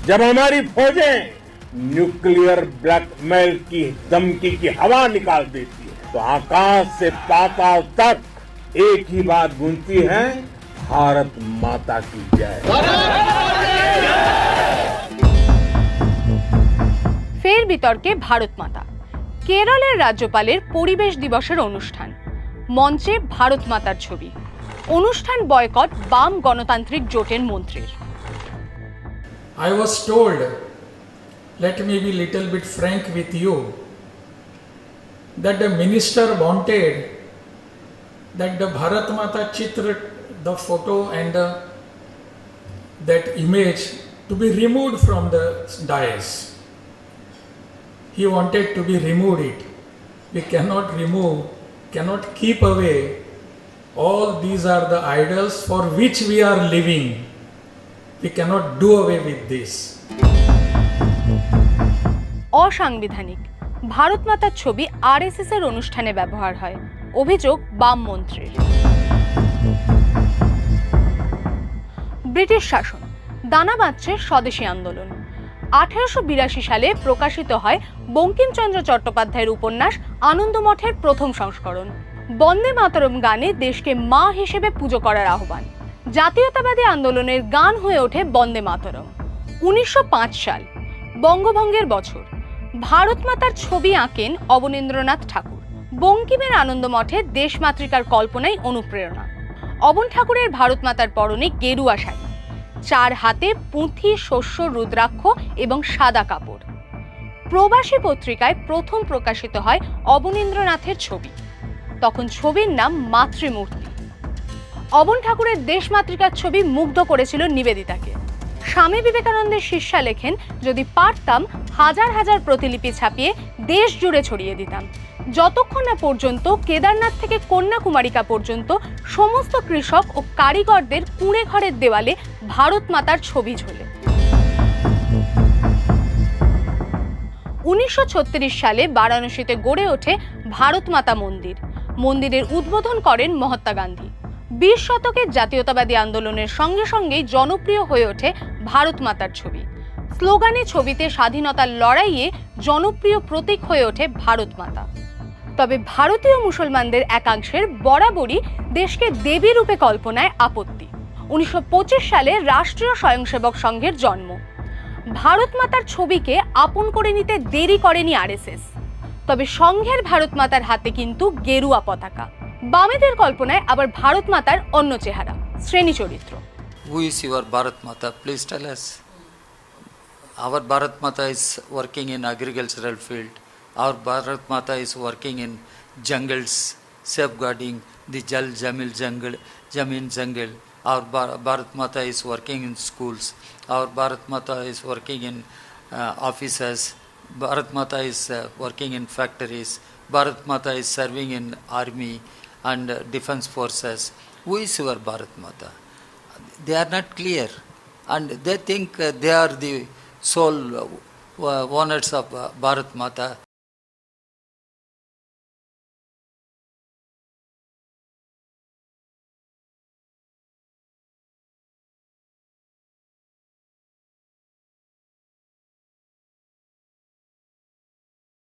जब हमारी फौजें nuclear blackmail की धमकी की हवा निकाल देती है तो आकाश से पाताल तक एक ही बात गूंजती है भारत माता की जय ফের বিতর্কে ভারত মাতা কেরলের রাজ্যপালের পরিবেশ দিবসের অনুষ্ঠান মঞ্চে ভারত মাতার ছবি অনুষ্ঠান বয়কট বাম গণতান্ত্রিক জোটের মন্ত্রীর I was told, let me be little bit frank with you, that the minister wanted that the Bharat Mata Chitra, the photo and the, that image to be removed from the dais. He wanted to be removed it. We cannot remove, cannot keep away. All these are the idols for which we are living. We cannot do away with this. অসাংবিধানিক। ভারত মাতার ছবি RSS এর অনুষ্ঠানে ব্যবহার হয়। অভিযোগ বাম মন্ত্রীর। ব্রিটিশ শাসন। দানা বাঁধছে স্বদেশী আন্দোলন। আঠেরোশো বিরাশি সালে প্রকাশিত হয় বঙ্কিমচন্দ্র চট্টোপাধ্যায়ের উপন্যাস আনন্দমঠের প্রথম সংস্করণ। বন্দে মাতরম গানে দেশকে মা হিসেবে পুজো করার আহ্বান। জাতীয়তাবাদী আন্দোলনের গান হয়ে ওঠে বন্দে মাতরম। উনিশশো পাঁচ সাল, বঙ্গভঙ্গের বছর। ভারত মাতার ছবি আঁকেন অবনীন্দ্রনাথ ঠাকুর। বঙ্কিমের আনন্দমঠে দেশমাতৃকার কল্পনাই অনুপ্রেরণা। অবন ঠাকুরের ভারত মাতার পরনে গেরুয়া শাড়ি। চার হাতে পুঁথি, শস্য, রুদ্রাক্ষ এবং সাদা কাপড়। প্রবাসী পত্রিকায় প্রথম প্রকাশিত হয় অবনীন্দ্রনাথের ছবি। তখন ছবির নাম মাতৃমূর্তি। অবন ঠাকুরের দেশমাতৃকার ছবি মুগ্ধ করেছিল নিবেদিতাকে। স্বামী বিবেকানন্দের শিষ্যা লেখেন, যদি পারতাম, হাজার হাজার প্রতিলিপি ছাপিয়ে দেশ জুড়ে ছড়িয়ে দিতাম। যতক্ষণ না পর্যন্ত কেদারনাথ থেকে কন্যাকুমারিকা পর্যন্ত সমস্ত কৃষক ও কারিগরদের কুঁড়ে ঘরের দেওয়ালে ভারত মাতার ছবি ঝোলে। উনিশশো ছত্রিশ সালে বারাণসীতে গড়ে ওঠে ভারত মাতা মন্দির। মন্দিরের উদ্বোধন করেন মহাত্মা গান্ধী। বিশ শতকের জাতীয়তাবাদী আন্দোলনের সঙ্গে সঙ্গেই জনপ্রিয় হয়ে ওঠে ভারত মাতার ছবি। স্লোগানে ছবিতে স্বাধীনতার লড়াইয়ে জনপ্রিয় প্রতীক হয়ে ওঠে ভারত মাতা। তবে ভারতীয় মুসলমানদের একাংশের বরাবরই দেশকে দেবী রূপে কল্পনায় আপত্তি। উনিশশো পঁচিশ সালে রাষ্ট্রীয় স্বয়ংসেবক সংঘের জন্ম। ভারত মাতার ছবিকে আপন করে নিতে দেরি করেনি আরএসএস। তবে সংঘের ভারত মাতার হাতে কিন্তু গেরুয়া পতাকা। বামেদের কল্পনায় আবার ভারত মাতার অন্য চেহারা শ্রেণী চরিত্র Who is your Bharat Mata? Please tell us. Our Bharat Mata is working in agricultural field. Our Bharat Mata is working in jungles, safeguarding the Jal Jamil jungle, Jamin jungle. Our Bha- Bharat Mata is working in schools. Our Bharat Mata is working in uh, offices. Bharat Mata is uh, working in factories. Bharat Mata is serving in army and defense forces. Who is your Bharat Mata? they are not clear and they think uh, they are the sole uh, owners of uh, Bharat Mata